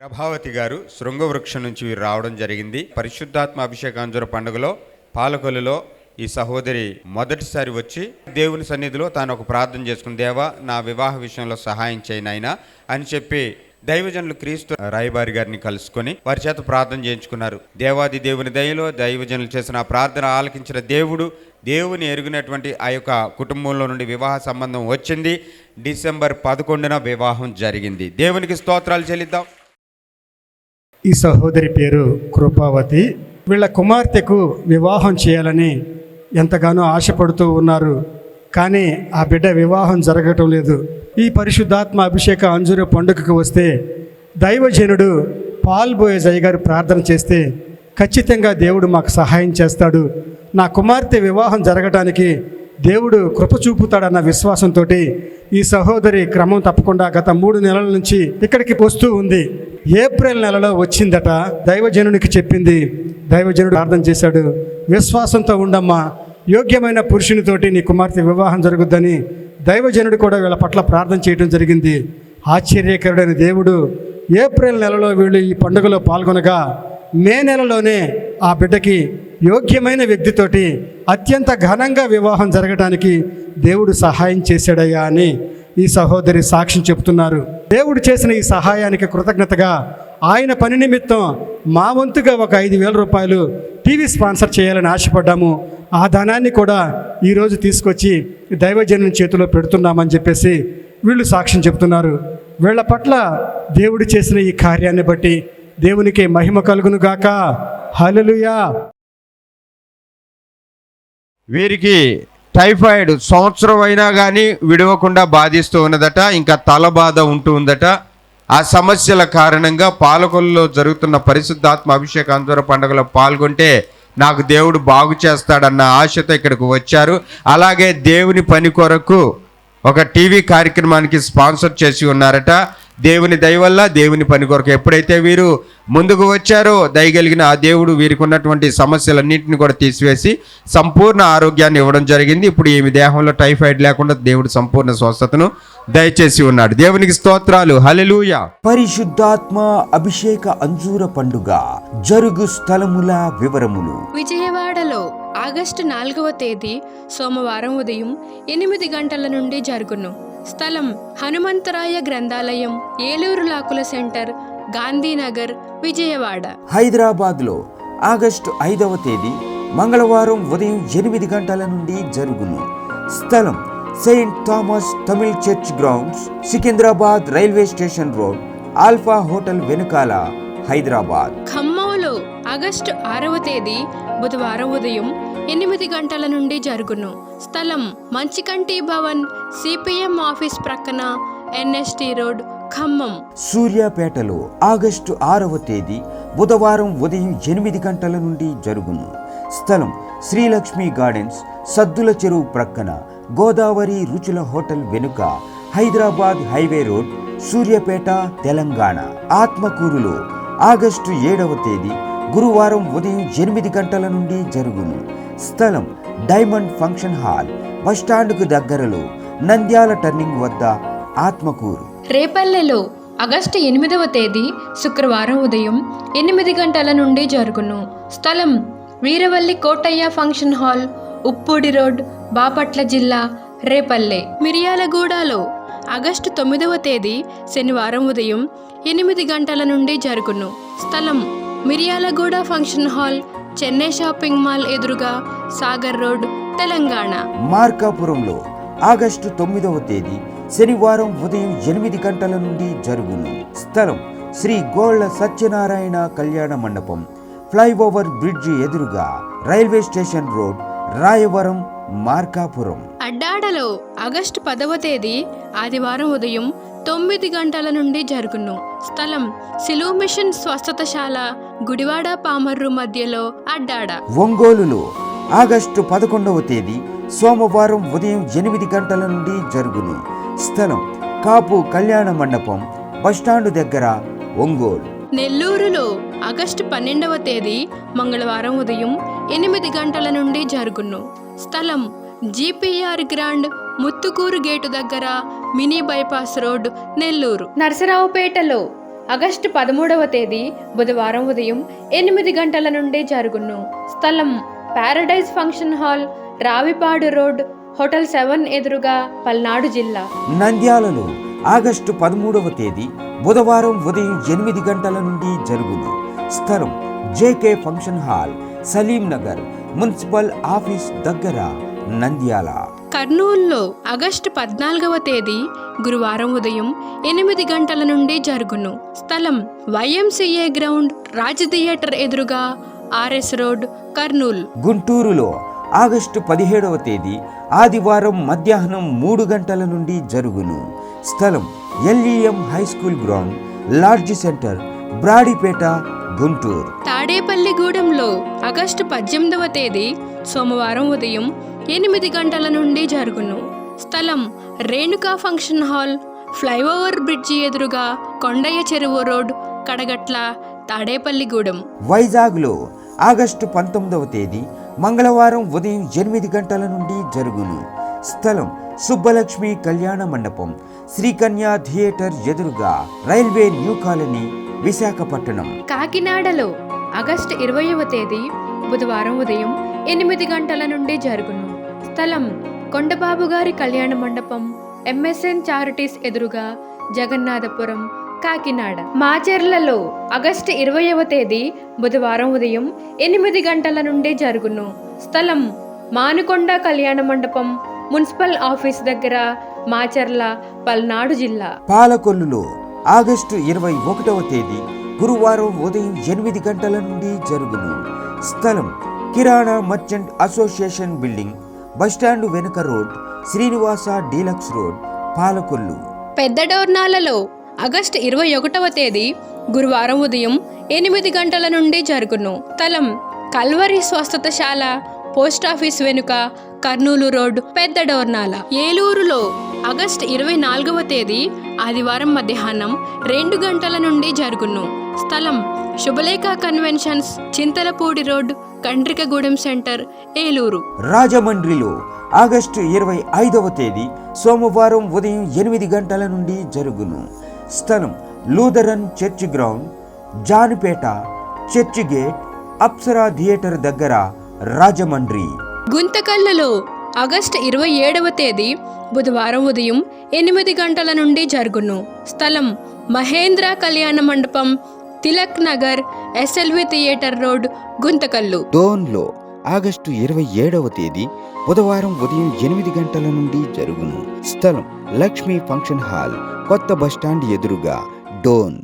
ప్రభావతి గారు శృంగవృక్షం నుంచి వీరు రావడం జరిగింది. పరిశుద్ధాత్మ అభిషేకాంజుర పండుగలో పాలకొల్లులో ఈ సహోదరి మొదటిసారి వచ్చి దేవుని సన్నిధిలో తాను ఒక ప్రార్థన చేసుకుని దేవా నా వివాహ విషయంలో సహాయం చేయనైనా అని చెప్పి దైవజనులు క్రీస్తు రాయబారి గారిని కలుసుకొని వారి చేత ప్రార్థన చేయించుకున్నారు. దేవాది దేవుని దయలో దైవజనులు చేసిన ఆ ప్రార్థన ఆలకించిన దేవుడు దేవుని ఎరిగినటువంటి ఆ యొక్క కుటుంబంలో నుండి వివాహ సంబంధం వచ్చింది. డిసెంబర్ పదకొండున వివాహం జరిగింది. దేవునికి స్తోత్రాలు చెల్లిద్దాం. ఈ సహోదరి పేరు కృపావతి. వీళ్ళ కుమార్తెకు వివాహం చేయాలని ఎంతగానో ఆశపడుతూ ఉన్నారు. కానీ ఆ బిడ్డ వివాహం జరగటం లేదు. ఈ పరిశుద్ధాత్మ అభిషేక అంజురు పండుగకు వస్తే దైవజనుడు పాల్ బోయజయ్య గారు ప్రార్థన చేస్తే ఖచ్చితంగా దేవుడు మాకు సహాయం చేస్తాడు. నా కుమార్తె వివాహం జరగటానికి దేవుడు కృప చూపుతాడన్న విశ్వాసంతో ఈ సహోదరి క్రమం తప్పకుండా గత మూడు నెలల నుంచి ఇక్కడికి వస్తూ ఉంది. ఏప్రిల్ నెలలో వచ్చిందట దైవజనునికి చెప్పింది. దైవజనుడు ప్రార్థన చేశాడు విశ్వాసంతో ఉండమ్మా యోగ్యమైన పురుషునితోటి నీ కుమార్తె వివాహం జరుగుద్దని దైవజనుడు కూడా వీళ్ళ పట్ల ప్రార్థన చేయడం జరిగింది. ఆశ్చర్యకరుడైన దేవుడు ఏప్రిల్ నెలలో వీళ్ళు ఈ పండుగలో పాల్గొనగా మే నెలలోనే ఆ బిడ్డకి యోగ్యమైన వ్యక్తితోటి అత్యంత ఘనంగా వివాహం జరగడానికి దేవుడు సహాయం చేశాడయ్యా అని ఈ సహోదరి సాక్ష్యం చెప్తున్నారు దేవుడు చేసిన ఈ సహాయానికి కృతజ్ఞతగా ఆయన పని నిమిత్తం మా వంతుగా ఒక ఐదు వేల రూపాయలు టీవీ స్పాన్సర్ చేయాలని ఆశపడ్డాము. ఆ ధనాన్ని కూడా ఈరోజు తీసుకొచ్చి దైవజనుని చేతిలో పెడుతున్నామని చెప్పేసి వీళ్ళు సాక్ష్యం చెప్తున్నారు వీళ్ళ పట్ల దేవుడు చేసిన ఈ కార్యాన్ని బట్టి దేవునికి మహిమ కలుగును గాక. వీరికి టైఫాయిడ్ సంవత్సరం అయినా కానీ విడవకుండా బాధిస్తూ ఉన్నదట ఇంకా తల బాధ ఉంటూ ఉందట. ఆ సమస్యల కారణంగా పాలకొల్లో జరుగుతున్న పరిశుద్ధాత్మ అభిషేకాంధ్ర పండుగలో పాల్గొంటే నాకు దేవుడు బాగు చేస్తాడన్న ఆశతో ఇక్కడికి వచ్చారు. అలాగే దేవుని పని కొరకు ఒక టీవీ కార్యక్రమానికి స్పాన్సర్ చేసి ఉన్నారట. దేవుని దయ వల్ల దేవుని పని కొరకు ఎప్పుడైతే వీరు ముందుకు వచ్చారో దయగలిగిన ఆ దేవుడు వీరికి ఉన్నటువంటి సమస్యలన్నింటిని కూడా తీసివేసి సంపూర్ణ ఆరోగ్యాన్ని ఇవ్వడం జరిగింది. ఇప్పుడు ఈమె దేహంలో టైఫాయిడ్ లేకుండా దేవుడు సంపూర్ణ స్వస్థతను దయచేసి ఉన్నాడు. దేవునికి స్తోత్రాలు. హల్లెలూయా. పరిశుద్ధాత్మ అభిషేక అంజూర పండుగ జరుగు స్థలముల వివరములు. విజయవాడలో ఆగస్టు నాలుగవ తేదీ సోమవారం ఉదయం ఎనిమిది గంటల నుండి జరుగును. స్థలం హనుమంతరాయ గ్రంథాలయం ఏలూరు లాకుల సెంటర్ గాంధీనగర్ విజయవాడ. హైదరాబాద్లో ఆగస్టు ఐదవ తేదీ మంగళవారం ఉదయం ఎనిమిది గంటల నుండి జరుగును. స్థలం Saint Thomas Tamil church grounds Secunderabad railway station road Alpha hotel వెనుకాల హైదరాబాద్. ఖమ్మంలో ఆగస్టు ఆరవ తేదీ బుధవారం ఉదయం ఎనిమిది గంటల నుండి జరుగును. స్థలం మంచికంటి భవన్ సిపిఎం ఆఫీస్ ప్రక్కన ఎన్ఎస్టి రోడ్ ఖమ్మం. సూర్యాపేటలో ఆగస్టు ఆరవ తేదీ బుధవారం ఉదయం ఎనిమిది గంటల నుండి జరుగును. స్థలం శ్రీలక్ష్మి గార్డెన్స్ సద్దుల చెరువు ప్రక్కన గోదావరి రుచుల హోటల్ వెనుక హైదరాబాద్ హైవే రోడ్ సూర్యాపేట తెలంగాణ. ఆత్మకూరులో ఆగస్టు ఏడవ తేదీ గురువారం ఉదయం ఎనిమిది గంటల నుండి జరుగును. స్థలం డైమండ్ ఫంక్షన్ హాల్ బస్టాండ్కు దగ్గరలో నంద్యాల టర్నింగ్ వద్ద ఆత్మకూరు. రేపల్లెలో ఆగస్టు ఎనిమిదవ తేదీ శుక్రవారం ఉదయం ఎనిమిది గంటల నుండి జరుగును. స్థలం Veeravalli Kotaiah function hall Uppudi road Bapatla జిల్లా రేపల్లె. మిరియాలగూడలో ఆగస్టు తొమ్మిదవ తేదీ శనివారం ఉదయం ఎనిమిది గంటల నుండి జరుగును. స్థలం Miryalaguda function hall Chennai shopping mall ఎదురుగా సాగర్ రోడ్ తెలంగాణ. మార్కాపురంలో ఆగస్టు తొమ్మిదవ తేదీ శనివారం ఉదయం ఎనిమిది గంటల నుండి జరుగును. స్థలం శ్రీ గోళ్ళ సత్యనారాయణ కళ్యాణ మండపం. ఫ్లైఓవర్ బ్రిడ్జి ఎదురుగా railway station road Rayavaram Markapuram. అడ్డాడలో August పదవ తేదీ ఆదివారం ఉదయం తొమ్మిది గంటల నుండి జరుగును. స్థలం సిలువు మిషన్ స్వస్థతశాల గుడివాడ పామర్రు మధ్యలో అడ్డాడ. ఒంగోలులో ఆగస్టు పదకొండవ తేదీ సోమవారం ఉదయం ఎనిమిది గంటల నుండి జరుగును. స్థలం కాపు కళ్యాణ మండపం బస్టాండు దగ్గర ఒంగోలు. నెల్లూరులో ఆగస్టు పన్నెండవ తేదీ మంగళవారం ఉదయం ఎనిమిది గంటల నుండి జరుగును. స్థలం జీపీఆర్ గ్రాండ్ ముత్తుకూరు గేటు దగ్గర మినీ బైపాస్ రోడ్ నెల్లూరు. నరసరావుపేటలో ఆగస్టు పదమూడవ తేదీ బుధవారం ఉదయం ఎనిమిది గంటల నుండి జరుగును. స్థలం paradise function hall Ravipadu road hotel seven ఎదురుగా పల్నాడు జిల్లా. నంద్యాలలో ఆగస్టు పదమూడవ తేదీ బుధవారం ఉదయం ఎనిమిది గంటల నుండి జరుగును. స్థలం JK function hall Salim Nagar municipal office దగ్గర నంద్యాల. కర్నూలులో ఆగస్టు పద్నాలుగవ తేదీ గురువారం ఉదయం ఎనిమిది గంటల నుండి జరుగును. స్థలం వైఎంసిఏ గ్రౌండ్ రాజ్ థియేటర్ ఎదురుగా ఆర్ఎస్ రోడ్ కర్నూలు. గుంటూరులో ఆగస్టు పదిహేడవ తేదీ ఆదివారం మధ్యాహ్నం మూడు గంటల నుండి జరుగును. స్థలం LEM high school ground large centre Brodipet Guntur. తాడేపల్లిగూడెంలో August పద్దెనిమిదవ తేదీ సోమవారం ఉదయం ఎనిమిది గంటల నుండి జరుగును. స్థలం Renuka function hall flyover bridge ఎదురుగా కొండయ్య చెరువు రోడ్ కడగట్ల తాడేపల్లిగూడెం వైజాగ్లో ఆగస్టు పంతొమ్మిదవ తేదీ మంగళవారం ఉదయం ఎనిమిది గంటల నుండి జరుగును. స్థలం సుబ్బలక్ష్మి కళ్యాణ మండపం శ్రీకన్యా థియేటర్ ఎదురుగా రైల్వే న్యూ కాలనీ విశాఖపట్నం. కాకినాడలో ఆగస్టు ఇరవైవ తేదీ బుధవారం ఉదయం ఎనిమిది గంటల నుండి జరుగును. స్థలం కొండబాబు గారి కళ్యాణ మండపం ఎంఎస్ఎన్ చారిటీస్ ఎదురుగా జగన్నాథపురం కాకినాడ. మాచెర్లలో ఆగస్టు ఇరవైవ తేదీ బుధవారం ఉదయం ఎనిమిది గంటల నుండి జరుగును. స్థలం మానుకొండ కళ్యాణ మండపం మున్సిపల్ ఆఫీస్ దగ్గర మాచెర్ల పల్నాడు జిల్లా. పాలకొల్లులో ఆగస్టు ఇరవై ఒకటవ తేదీ గురువారం ఉదయం ఎనిమిది గంటల నుండి జరుగును. స్థలం Kirana merchant association building bus stand వెనుక road Srinivasa deluxe road Palakollu. పెద్ద డోర్నాలలో ఆగస్టు ఇరవై ఒకటవ తేదీ గురువారం ఉదయం ఎనిమిది గంటల నుండి జరుగును. స్థలం కల్వరి స్వస్థతశాల పోస్టాఫీస్ వెనుక కర్నూలు రోడ్ పెద్ద డోర్నాల. ఏలూరులో ఆగస్టు ఇరవై నాలుగవ తేదీ ఆదివారం మధ్యాహ్నం రెండు గంటల నుండి జరుగును. స్థలం Subhalekha conventions Chintalapudi road Kandrikagudem centre Eluru. రాజమండ్రిలో ఆగస్టు ఇరవై ఐదవ తేదీ సోమవారం ఉదయం ఎనిమిది గంటల నుండి జరుగును. స్థలం Lutheran church ground Janipeta church gate Apsara theatre దగ్గర రాజమండ్రి. గుంతకల్లులో ఆగస్టు ఇరవై ఏడవ తేదీ బుధవారం ఉదయం ఎనిమిది గంటల నుండి జరుగును. స్థలం Mahendra Kalyana Mandapam Tilak Nagar SLV theatre road Guntakal. డోన్లో August ఇరవై ఏడవ తేదీ బుధవారం ఉదయం ఎనిమిది గంటల నుండి జరుగును. స్థలం లక్ష్మీ ఫంక్షన్ హాల్ కొత్త బస్టాండ్ ఎదురుగా డోన్.